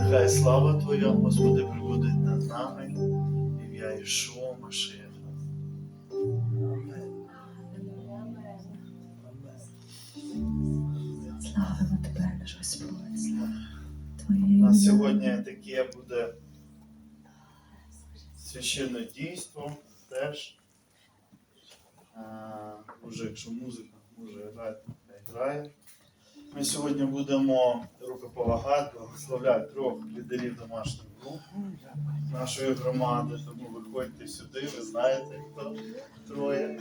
Нехай слава Твоя, Господи, прибудеть над нами, ім'я Ішуа Машеха. Славимо тебе, наш Господь, слава Твоє У нас сьогодні таке буде священне дійство теж. А, Уже якщо музика може грати, хай грає. Ми сьогодні будемо рукополагати, благословляти трьох лідерів домашніх груп нашої громади. Тому виходьте сюди, ви знаєте, хто троє.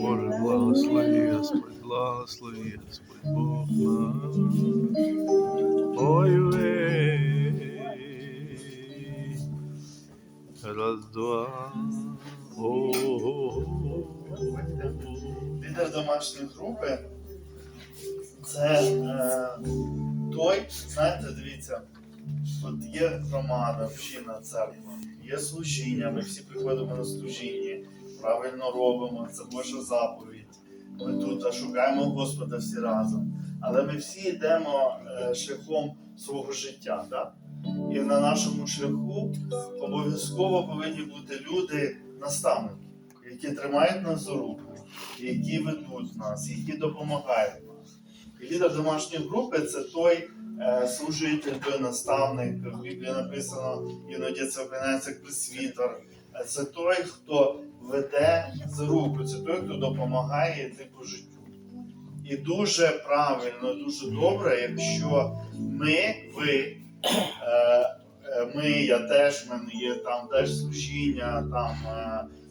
Боже, благослови, Господь, благослови, Господь, Бог наш. Ой, вей. Раз, два. Домашньої групи це е, той, знаєте, дивіться, от є громада, община, церква, є служіння, ми всі приходимо на служіння, правильно робимо, це Божа заповідь. Ми тут шукаємо Господа всі разом. Але ми всі йдемо е, шляхом свого життя. Да? І на нашому шляху обов'язково повинні бути люди, наставники, які тримають нас за руку, які ведуть нас, які допомагають нас. І лідер домашньої групи це той е, служитель, той наставник. В Біблії написано, іноді це опиняється як пресвітер. Е, Це той, хто веде за руку, це той, хто допомагає йти по життю. І дуже правильно, дуже добре, якщо ми, ви, е, е, ми, я теж, в мене є там теж служіння, там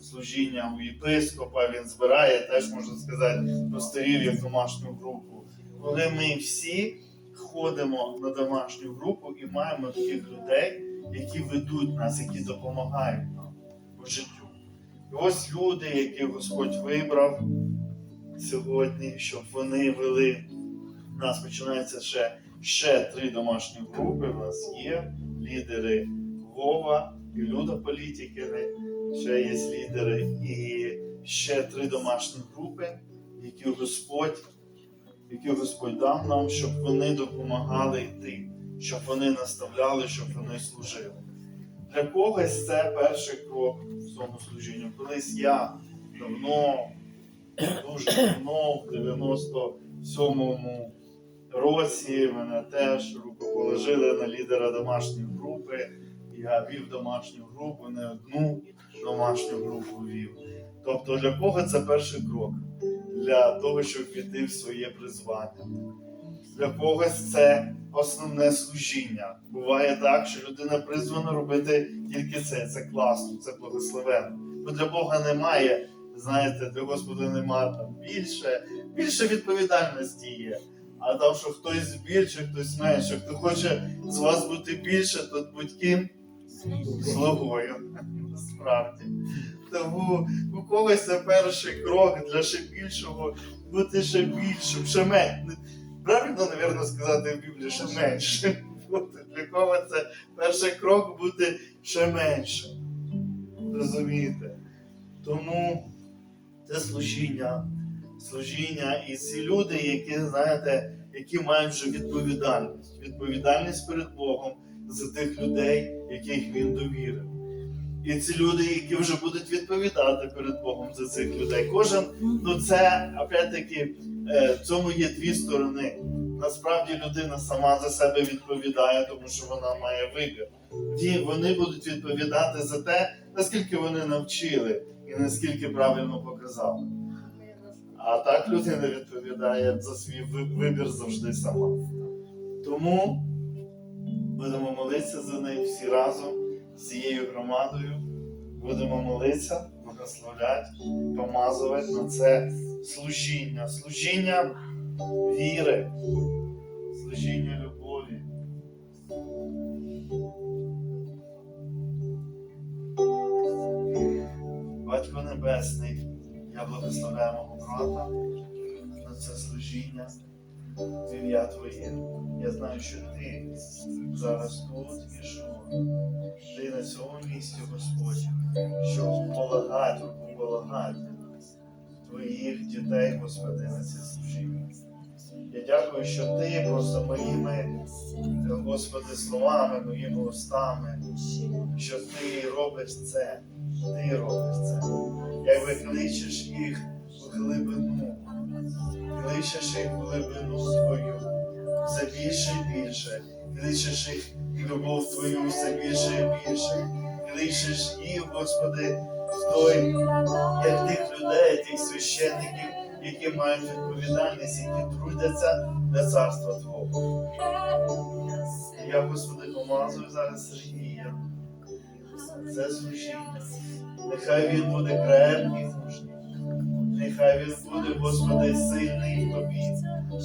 служіння у єпископа, він збирає, теж можна сказати, пастирів як домашню групу. Коли ми всі ходимо на домашню групу і маємо таких людей, які ведуть нас, які допомагають нам у життю. І ось люди, які Господь вибрав сьогодні, щоб вони вели. У нас починається ще, ще три домашні групи. У нас є лідери Вова і Люда Політікини, ще є лідери, і ще три домашні групи, які Господь, які Господь дав нам, щоб вони допомагали йти, щоб вони наставляли, щоб вони служили. Для когось це перший крок в цьому служінню. Колись я давно, дуже давно, в 97-му році мене теж рукоположили на лідера домашньої групи. Я вів домашню групу, не одну домашню групу вів. Тобто для кого це перший крок? Для того, щоб піти в своє призвання. Для когось це основне служіння. Буває так, що людина призвана робити тільки це. Це класно, це благословенно. Бо для Бога немає, знаєте, для Господа немає там більше, більше відповідальності є. А там, що хтось більше, хтось менше, хто хоче з вас бути більше, то будь слугою. Насправді. Тому у когось це перший крок для ще більшого, бути ще більшим, ще менше. Правильно, напевно, сказати в Біблії, ще менше. Для кого це перший крок бути ще менше. Розумієте? Тому це служіння, служіння і ці люди, які, знаєте, які мають вже відповідальність. Відповідальність перед Богом за тих людей, яких він довірив. І ці люди, які вже будуть відповідати перед Богом за цих людей. Кожен, ну це опять-таки, е, в цьому є дві сторони. Насправді людина сама за себе відповідає, тому що вона має вибір. Ті, вони будуть відповідати за те, наскільки вони навчили і наскільки правильно показали. А так людина відповідає за свій вибір завжди сама. Тому будемо молитися за них всі разом з цією громадою. Будемо молитися, благословляти, помазувати на це служіння, служіння віри, служіння любові. Батько Небесний, я благословляю мого брата на це служіння ім'я Твоє. Я знаю, що ти зараз тут і що ти на цьому місці, Господь, щоб полагати, полагати твоїх дітей, Господи, на це служіння. Я дякую, що ти просто моїми, Господи, словами, моїми устами, що ти робиш це. Ти робиш це. Якби кличеш їх в глибину, кличеш їх в глибину твою, все більше і більше, кличеш їх в любов твою все більше і більше, кличеш їх, Господи, в той, як тих людей, тих священників, які мають відповідальність, які трудяться для царства Твого. Я, Господи, помазую зараз Сергія. Це служіння. Нехай він буде крепкий мужній. Нехай він буде, Господи, сильний в тобі.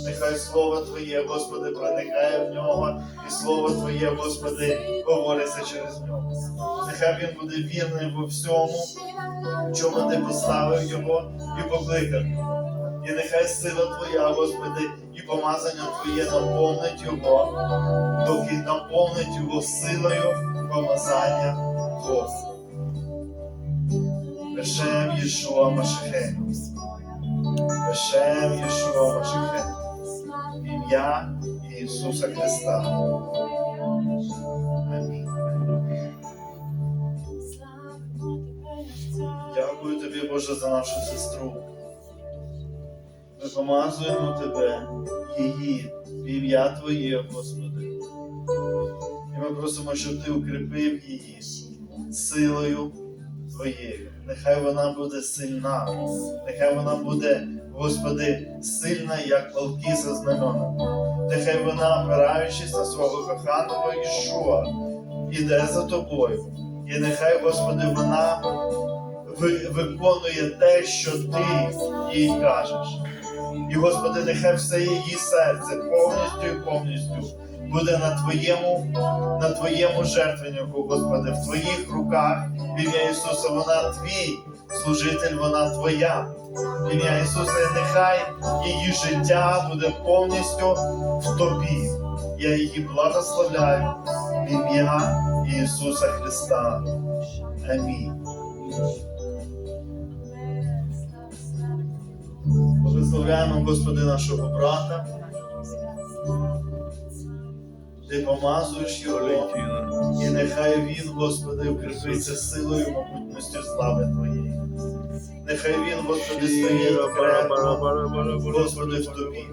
Нехай Слово Твоє, Господи, проникає в нього, і Слово Твоє, Господи, говориться через нього. Нехай він буде вірним во всьому, чому ти поставив його і покликав. І нехай сила Твоя, Господи, і помазання Твоє наповнить його, доки наповнить його силою помазання Твого. Єшуа Машехе. Бешем Єшуа Машехе. В ім'я Ісуса Христа. Амінь. Дякую тобі, Боже, за нашу сестру. Ми помазуємо тебе, її, в ім'я Твоє, Господи. І ми просимо, щоб Ти укріпив її силою Твоєю. Нехай вона буде сильна, нехай вона буде, Господи, сильна, як полки за знамена. Нехай вона, опираючись на свого коханого Ішуа, іде за тобою. І нехай, Господи, вона виконує те, що ти їй кажеш. І, Господи, нехай все її серце повністю і повністю буде на Твоєму, на Твоєму жертвеннику, Господи, в Твоїх руках, в ім'я Ісуса, вона Твій служитель, вона Твоя. Ім'я Ісуса, нехай її життя буде повністю в Тобі. Я її благословляю в ім'я Ісуса Христа. Амінь. Благословляємо, Господи, нашого брата. Ти помазуєш його, і нехай він, Господи, укріпиться силою могутністю слави Твоєї. Нехай він, Господи, стоїть крепко, Господи, в Тобі.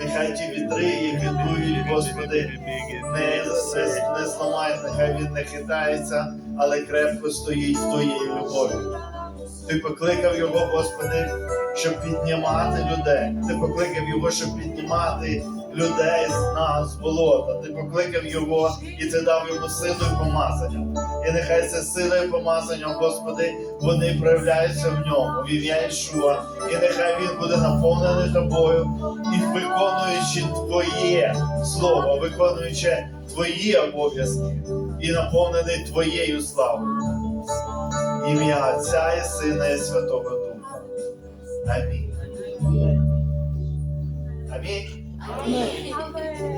Нехай ті вітри, які дують, Господи, не, не, не зламають, нехай він не хитається, але крепко стоїть в Твоїй любові. Ти покликав його, Господи, щоб піднімати людей. Ти покликав його, щоб піднімати людей з нас, болота. Ти покликав його і ти дав йому силу і помазання. І нехай ця сила і помазання, Господи, вони проявляються в ньому, в ім'я Ішуа. І нехай він буде наповнений тобою і виконуючи Твоє слово, виконуючи Твої обов'язки і наповнений Твоєю славою. Ім'я Отця і Сина і Святого Духа. Амінь. Амінь.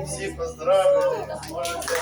Всі поздравили. Можете.